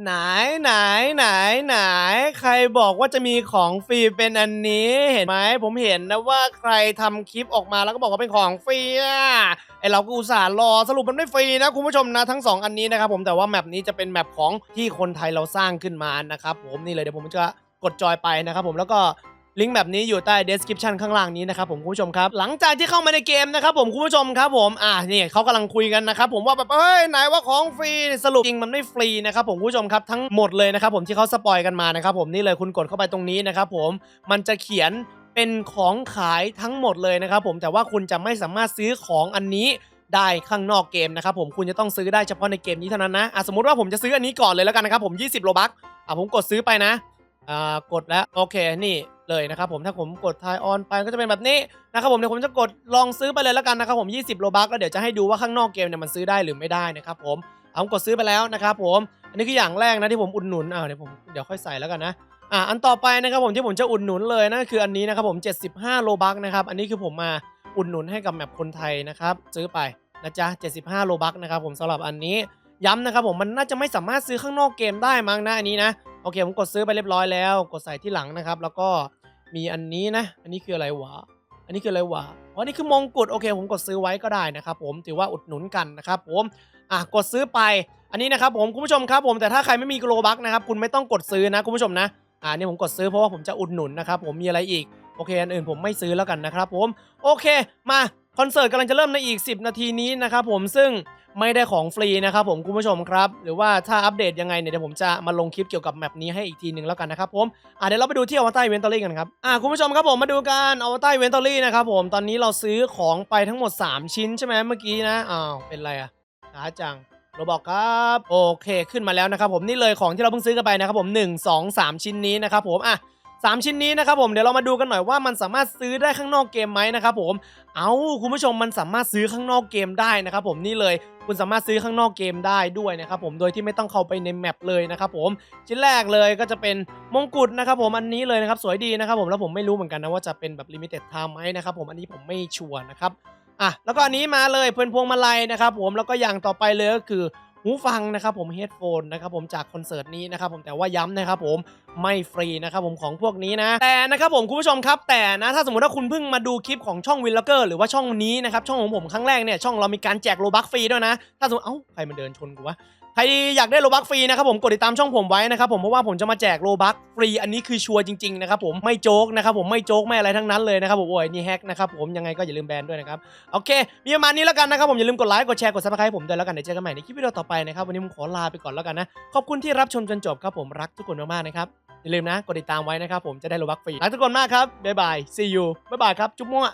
ไหนไหนไหนไหนใครบอกว่าจะมีของฟรีเป็นอันนี้ เห็นไหมผมเห็นนะว่าใครทำคลิปออกมาแล้วก็บอกว่าเป็นของฟรีอะไอเราก็อุตส่าห์รอสรุปมันไม่ฟรีนะคุณผู้ชมนะทั้งสองอันนี้นะครับผมแต่ว่าแมปนี้จะเป็นแมปของที่คนไทยเราสร้างขึ้นมานะครับผมนี่เลยเดี๋ยวผมจะกดจอยไปนะครับผมแล้วก็ ลิงก์แบบนี้อยู่ใต้ description ข้างล่างนี้นะครับผมคุณผู้ชมครับ หลังจากที่เข้ามาในเกมนะครับผมคุณผู้ชมครับผมอ่านี่เขากำลังคุยกันนะครับผมว่าแบบเอ้ยไหนว่าของฟรีสรุปจริงมันไม่ฟรีนะครับผมคุณผู้ชมครับทั้งหมดเลยนะครับผมที่เขาสปอยกันมานะครับผมนี่เลยคุณกดเข้าไปตรงนี้นะครับผมมันจะเขียนเป็นของขายทั้งหมดเลยนะครับผมแต่ว่าคุณจะไม่สามารถซื้อของอันนี้ได้ข้างนอกเกมนะครับผมคุณจะต้องซื้อได้เฉพาะในเกมนี้เท่านั้นนะอะสมมติว่าผมจะซื้ออันนี้ก่อนเลยแล้วกันนะครับผม 20 โลบัคอะผมกดซื้อไปนะอ่ากดแล้วโอเคนี่ เลยนะครับผมถ้าผมกดทายออนไปก็จะเป็นแบบนี้นะครับผมเดี๋ยวผมจะกดลองซื้อไปเลยแล้วกันนะครับผม 20โลบัคแล้วเดี๋ยวจะให้ดูว่าข้างนอกเกมเนี่ยมันซื้อได้หรือไม่ได้นะครับผมผมกดซื้อไปแล้วนะครับผมอันนี้คืออย่างแรกนะที่ผมอุดหนุนอ่าเดี๋ยวผมเดี๋ยวค่อยใส่แล้วกันนะอะอันต่อไปนะครับผมที่ผมจะอุดหนุนเลยนั่นคืออันนี้นะครับผม 75โลบัคนะครับอันนี้คือผมมาอุดหนุนให้กับแมปคนไทยนะครับซื้อไปนะจ๊ะ75โลบัคนะครับผมสำหรับอันนี้ย้ำนะครับผมมันน่าจะไม่สามารถซื้อข้างนอกเกมได้มั้งนะอันนี้นะ โอเคผมกดซื้อไปเรียบร้อยแล้ว กดใส่ที่หลังนะครับ แล้วก็มีอันนี้นะ อันนี้คืออะไรวะ อันนี้คืออะไรวะอ๋อนี่คือมงกุฎโอเค ผมกดซื้อไว้ก็ได้นะครับ ผมถือว่าอุดหนุนกันนะครับ ผมอะกดซื้อไป อันนี้นะครับ ผมคุณผู้ชมครับ ผมแต่ถ้าใครไม่มีโลบัคนะครับคุณไม่ต้องกดซื้อนะคุณผู้ชมนะอ่านี่ผมกดซื้อเพราะว่าผมจะอุดหนุนนะครับผมมีอะไรอีกโอเคอันอื่นผมไม่ซื้อแล้วกันนะครับผมโอเคมา คอนเสิร์ตกำลังจะเริ่มในอีก 10 นาทีนี้นะครับผมซึ่งไม่ได้ของฟรีนะครับผมคุณผู้ชมครับ หรือว่าถ้าอัปเดตยังไงเนี่ยเดี๋ยวผมจะมาลงคลิปเกี่ยวกับแมปนี้ให้อีกทีหนึ่งแล้วกันนะครับผมอ่าเดี๋ยวเราไปดูที่อวตารเวนตอรี่กันครับอ่าคุณผู้ชมครับผมมาดูกันอวตารเวนตอรี่นะครับผมตอนนี้เราซื้อของไปทั้งหมด 3 ชิ้นใช่ไหมเมื่อกี้นะอ้าวเป็นไรอะช้าจังเราบอกครับโอเคขึ้นมาแล้วนะครับผมนี่เลยของที่เราเพิ่งซื้อกันไปนะครับผม 1 2 3 ชิ้นนี้นะครับผมอะ สามชิ้นนี้นะครับผมเดี๋ยวเรามาดูกันหน่อยว่ามันสามารถซื้อได้ข้างนอกเกมไหมนะครับผม เอาคุณผู้ชมมันสามารถซื้อข้างนอกเกมได้นะครับผมนี่เลยคุณสามารถซื้อข้างนอกเกมได้ด้วยนะครับผมโดยที่ไม่ต้องเข้าไปในแมปเลยนะครับผมชิ้นแรกเลยก็จะเป็นมงกุฎนะครับผมอันนี้เลยนะครับสวยดีนะครับผมแล้วผมไม่รู้เหมือนกันนะว่าจะเป็นแบบลิมิเต็ดไทม์ไหมนะครับผมอันนี้ผมไม่ชัวร์นะครับอะแล้วก็อันนี้มาเลยเป็นพวงมาลัยนะครับผมแล้วก็อย่างต่อไปเลยก็คือ หูฟังนะครับผมเฮดโฟนนะครับผมจากคอนเสิร์ตนี้นะครับผมแต่ว่าย้ำนะครับผมไม่ฟรีนะครับผมของพวกนี้นะ แต่นะครับผมคุณผู้ชมครับ แต่นะถ้าสมมติว่าคุณเพิ่งมาดูคลิปของช่องวินล็อกเกอร์หรือว่าช่องนี้นะครับช่องของผมครั้งแรกเนี่ยช่องเรามีการแจกโลบัคฟรีด้วยนะ ถ้าสมมติเอ้าใครมันเดินชนกูวะ ใครอยากได้โลบัคฟรีนะครับผมกดติดตามช่องผมไว้นะครับผมเพราะว่าผมจะมาแจกโลบัคฟรีอันนี้คือชัวร์จริงๆนะครับผมไม่โจ๊กนะครับผมไม่โจ๊กไม่อะไรทั้งนั้นเลยนะครับผมโอ้ยนี่แฮกนะครับผมยังไงก็อย่าลืมแบนด้วยนะครับโอเค มีประมาณนี้แล้วกันนะครับผมอย่าลืมกดไลค์กดแชร์กดซับสไครต์ผมด้วยแล้วกันเดี๋ยวเจอกันใหม่ในคลิปวิดีโอต่อไปนะครับวันนี้ผมขอลาไปก่อนแล้วกันนะขอบคุณที่รับชมจนจบครับผมรักทุกคนมากๆนะครับอย่าลืมนะกดติดตามไว้นะครับผมจะได้โลบัคฟรีรักทุกคนมากครับบ๊ายบาย see you บ๊ายบายครับจุ๊บมั่ว